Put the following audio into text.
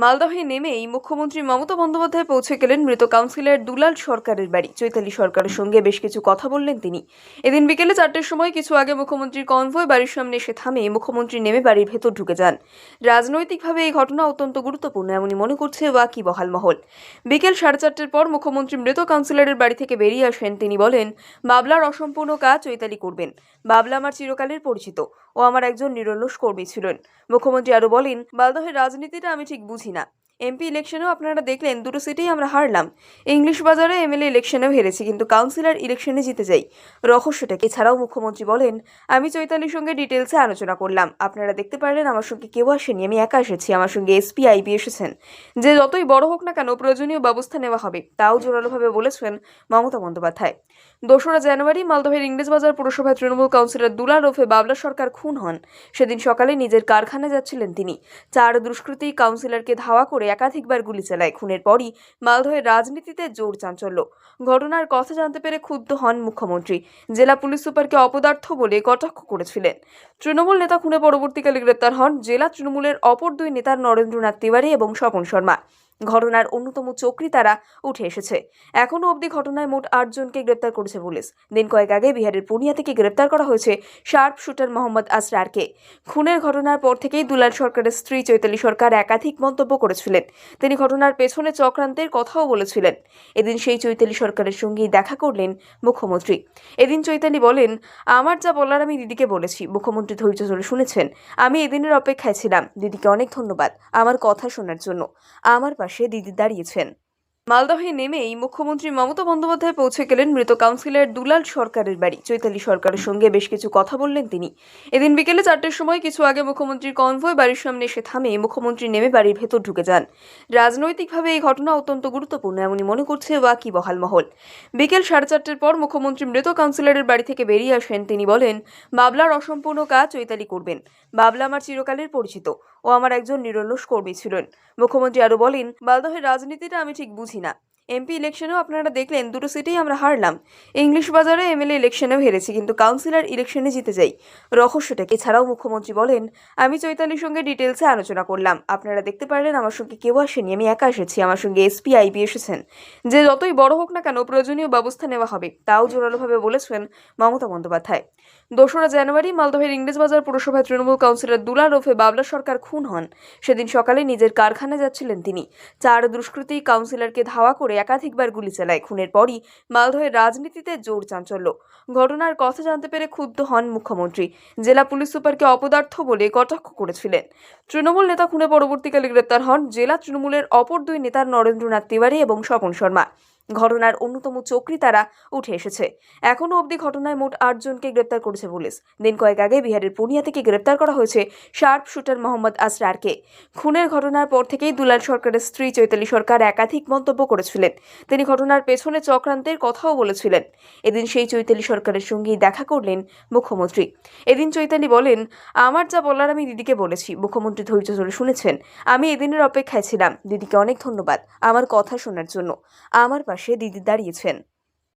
মালদহে নেমেই মুখ্যমন্ত্রী মমতা বন্দ্যোপাধ্যায় পৌঁছে গেলেন মৃত কাউন্সিলর দুলাল সরকারের বাড়ি। চৈতালি সরকারের সঙ্গে বেশ কিছু কথা বললেন তিনি। এদিন বিকেলে চারটের সময় কিছু আগে মুখ্যমন্ত্রীর কনভয় বাড়ির সামনে এসে থামে মুখ্যমন্ত্রী নেমে বাড়ির ভেতর ঢুকে যান। রাজনৈতিকভাবে এই ঘটনা অত্যন্ত গুরুত্বপূর্ণ, এমনই মনে করছে ওয়াকি বহাল মহল। বিকেল সাড়ে চারটের পর মুখ্যমন্ত্রী মৃত কাউন্সিলরের বাড়ি থেকে বেরিয়ে আসেন। তিনি বলেন, বাবলার অসম্পূর্ণ কাজ চৈতালি করবেন। বাবলা আমার চিরকালের পরিচিত। ও আমার একজন নিরলস কর্মী ছিলেন। মুখ্যমন্ত্রী আরও বলেন, বালদহের রাজনীতিটা আমি ঠিক বুঝি না। এমপি ইলেকশনেও আপনারা দেখলেন দুটো সিটেই আমরা হারলাম। ইংলিশ বাজারে এমএলএ ইলেকশনেও হেরেছি, কিন্তু কাউন্সিলর ইলেকশনে জিতে যাই। রহস্যটা? এছাড়াও মুখ্যমন্ত্রী বলেন, আমি চৈতালির সঙ্গে ডিটেলসে আলোচনা করলাম। আপনারা দেখতে পারলেন আমার সঙ্গে কেউ আসেনি, আমি একা এসেছি, আমার সঙ্গে এসপি আইবি এসেছেন। যে যতই বড় হোক না কেন প্রয়োজনীয় ব্যবস্থা নেওয়া হবে। তাও জোরালোভাবে বলেছেন মমতা বন্দ্যোপাধ্যায়। দোসরা জানুয়ারি মালদহের ইংরেজবাজার পুরসভায় তৃণমূল কাউন্সিলর দুলাল ওফে বাবলা সরকার খুন হন। সেদিন সকালে নিজের কারখানায় যাচ্ছিলেন তিনি। চার দুষ্কৃতী কাউন্সিলরকে ধাওয়া করে একাধিকবার গুলি চালায়। খুনের পরই মালদহের রাজনীতিতে জোর চাঞ্চল্য। ঘটনার কথা জানতে পেরে ক্ষুব্ধ হন মুখ্যমন্ত্রী। জেলা পুলিশ সুপারকে অপদার্থ বলে কটাক্ষ করেছিলেন। তৃণমূল নেতা খুনে পরবর্তীকালে গ্রেপ্তার হন। জেলা তৃণমূলের অপর দুই নেতা নরেন্দ্রনাথ তিওয়ারি এবং স্বপন শর্মা। ঘটনার অন্যতম চক্রী তারা উঠে এসেছে। এখনও অবধি ঘটনায় মোট আটজনকে গ্রেপ্তার করেছে পুলিশ। দিন কয়েক আগে বিহারের পূর্ণিয়া থেকে গ্রেপ্তার করা হয়েছে শার্প শুটার মোহাম্মদ আসরারকে। খুনের ঘটনার পর থেকেই দুলাল সরকারের স্ত্রী চৈতালি সরকার একাধিক মন্তব্য করেছিলেন। তিনি ঘটনার পেছনে চক্রান্তের কথাও বলেছিলেন। এদিন সেই চৈতালি সরকারের সঙ্গেই দেখা করলেন মুখ্যমন্ত্রী। এদিন চৈতালি বলেন, আমার যা বলার আমি দিদিকে বলেছি। মুখ্যমন্ত্রী ধৈর্য ধরে শুনেছেন। আমি এদিনের অপেক্ষায় ছিলাম। দিদিকে অনেক ধন্যবাদ আমার কথা শোনার জন্য। আমার পাশে দিদি দাঁড়িয়েছেন। মালদহে নেমেই মুখ্যমন্ত্রী মমতা বন্দ্যোপাধ্যায় পৌঁছে গেলেন মৃত কাউন্সিলর দুলাল সরকারের বাড়ি। চৈতালি সরকারের সঙ্গে বেশ কিছু কথা বললেন তিনি। এদিন বিকেলে চারটের সময় কিছু আগে মুখ্যমন্ত্রীর কনভয় বাড়ির সামনে এসে থামে মুখ্যমন্ত্রী নেমে বাড়ির ভেতর ঢুকে যান। রাজনৈতিকভাবে এই ঘটনা অত্যন্ত গুরুত্বপূর্ণ, এমনই মনে করছে ওয়াকি বহাল মহল বিকেল সাড়ে চারটের পর মুখ্যমন্ত্রী মৃত কাউন্সিলরের বাড়ি থেকে বেরিয়ে আসেন। তিনি বলেন, বাবলার অসম্পূর্ণ কাজ চৈতালি করবেন। বাবলা আমার চিরকালের পরিচিত। ও আমার একজন নিরলস কর্মী ছিলেন। মুখ্যমন্ত্রী আরও বলেন মালদহের রাজনীতিটা আমি ঠিক বুঝি না এমপি ইলেকশনেও আপনারা দেখলেন দুটো সিটেই আমরা হারলাম। ইংলিশ বাজারে এমএলএ ইলেকশনেও হেরেছি, কিন্তু কাউন্সিলর ইলেকশনে জিতে যাই। রহস্যটা কি? এছাড়াও মুখ্যমন্ত্রী বলেন, আমি চৈতালির সঙ্গে ডিটেলসে আলোচনা করলাম। আপনারা দেখতে পারলেন আমার সঙ্গে কেউ আসেনি, আমি একা এসেছি, আমার সঙ্গে এসপি আইবি এসেছেন। যে যতই বড় হোক না কেন প্রয়োজনীয় ব্যবস্থা নেওয়া হবে, তাও জোরালোভাবে বলেছেন মমতা বন্দ্যোপাধ্যায়। দোসরা জানুয়ারি মালদহের ইংরেজবাজার পুরসভায় তৃণমূল কাউন্সিলর দুলাল ওফে বাবলা সরকার খুন হন। সেদিন সকালে নিজের কারখানায় যাচ্ছিলেন তিনি। চার দুষ্কৃতী কাউন্সিলরকে ধাওয়া করে একাধিকবার গুলি চালায়। খুনের পরই মালদহের রাজনীতিতে জোর চাঞ্চল্য। ঘটনার কথা জানতে পেরে ক্ষুব্ধ হন মুখ্যমন্ত্রী। জেলা পুলিশ সুপারকে অপদার্থ বলে কটাক্ষ করেছিলেন। তৃণমূল নেতা খুনে পরবর্তীকালে গ্রেপ্তার হন জেলা তৃণমূলের অপর দুই নেতা নরেন্দ্রনাথ তিওয়ারি এবং স্বপন শর্মা। ঘটনার অন্যতম চক্রী তারা উঠে এসেছে। এখনও অবধি ঘটনায় মোট আটজনকে গ্রেপ্তার করেছে পুলিশ। দিন কয়েক আগে বিহারের পূর্ণিয়া থেকে গ্রেপ্তার করা হয়েছে শার্প শুটার মোহাম্মদ আসরারকে। খুনের ঘটনার পর থেকেই দুলাল সরকারের স্ত্রী চৈতালি সরকার একাধিক মন্তব্য করেছিলেন। তিনি ঘটনার পেছনে চক্রান্তের কথাও বলেছিলেন। এদিন সেই চৈতালি সরকারের সঙ্গেই দেখা করলেন মুখ্যমন্ত্রী। এদিন চৈতালি বলেন, আমার যা বলার আমি দিদিকে বলেছি। মুখ্যমন্ত্রী ধৈর্য ধরে শুনেছেন। আমি এদিনের অপেক্ষায় ছিলাম। দিদিকে অনেক ধন্যবাদ আমার কথা শোনার জন্য। আমার পাশে দিদি দাঁড়িয়েছেন।